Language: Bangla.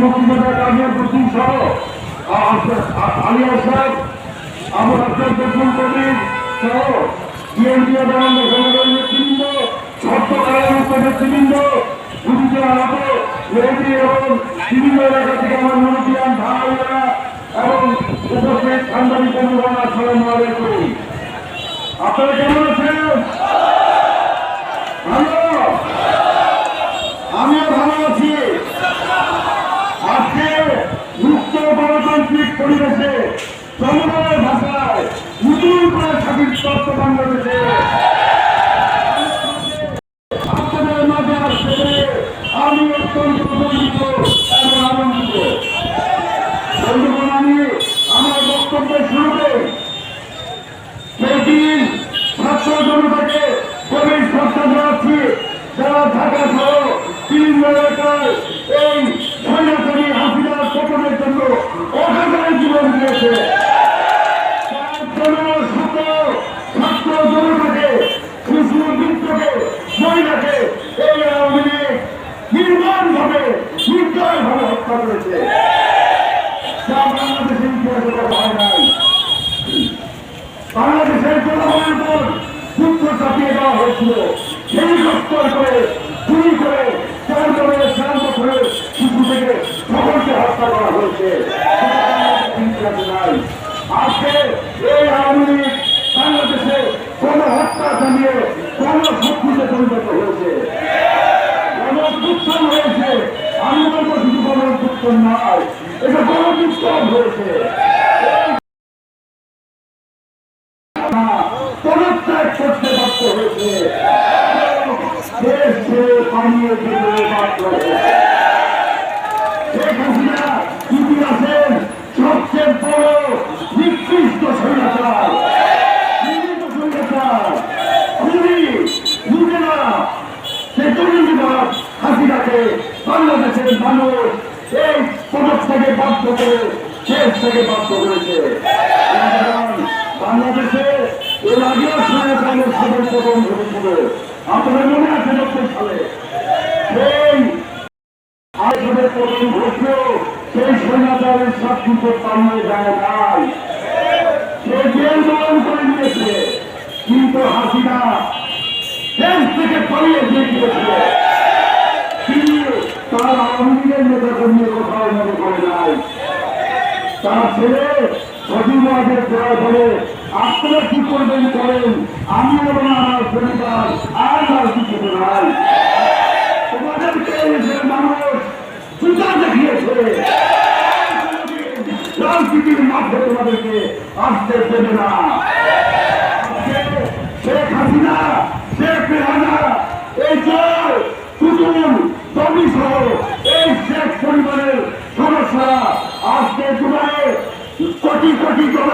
মুক্তিযোদ্ধা কামিয়াব হোসেন সহ। আলী আসাদ আমার আসাদ বকুল কবির সহ বিএনপি এবং সংগঠনের নেতৃবৃন্দ কারামুক্ত নেতৃবৃন্দ গুরুত্ব আহত রোগী এবং বিভিন্ন এলাকা থেকে আমার মনোজিয়ান ভাইরা এবং উপস্থিত আপনারা কেমন আছেন? গণতান্ত্রিক পরিবেশে জনগণের ভাষায় নতুন করে স্বাধীন তত্ত্ব বাংলাদেশে। আপনাদের মাঝে স্বৈরাচারী হাসিনার পতনের জন্য অসাধারণ জীবন দিয়েছে তার জন্য শত ছাত্র জনতাকে শিশু বৃদ্ধকে মহিলাকে এই আওয়ামী লীগ নির্মমভাবে নির্দয়ভাবে হত্যা করেছে যা বাংলাদেশের ইতিহাসে করা হয় নাই বাংলাদেশের জনগণের উপর পুত্র দেওয়া হয়েছিল। সেই হত্যার করে চুরি করে শান্ত করে শিশু থেকে সকলকে হত্যা করা হয়েছে। আজকে এই আওয়ামী লীগ বাংলাদেশে কোন হত্যা চালিয়ে কোন শক্তিতে পরিণত হয়েছে। গণপুত্তন হয়েছে। আমি বলব শুধু গণপুত্তন নয়, এটা গণপুত্তন হয়েছে। পদত্যাগ করতে বাধ্য হয়েছে দেশ ছেড়ে পালিয়ে যেতে বাধ্য হয়েছে শেখ হাসিনা ইতিহাসের সবচেয়ে বড় নিকৃষ্ট স্বৈরাচার নির্মিত স্বৈরাচার খুবই লুটেরা সে দুর্নীতিবাদ হাসিনাকে বাংলাদেশের মানুষ এই পদত্যাগে বাধ্য করে শেষ থেকে বাধ্য করেছে বাংলাদেশে এর আগেও স্বৈরাচারের সদর পতন ঘটেছিল আপনাদের মনে আছে নব্বই সালে? সেই আসলে পতন ঘটলেও সেই স্বৈরাচারের সব কিছু পালিয়ে যায় নাই সে জেল দমন করে নিয়েছে, কিন্তু হাসিনা তার ছেলে ওয়াজের দেওয়া বলে আপনারা কি করবেন করেন আমি এবং আমার পরিবার আর রাজনীতি নাই তোমাদেরকে মানুষ জুতা দেখিয়েছে। রাজনীতির মাধ্যমে তোমাদেরকে আসতে দেবে না। কোটি কোটি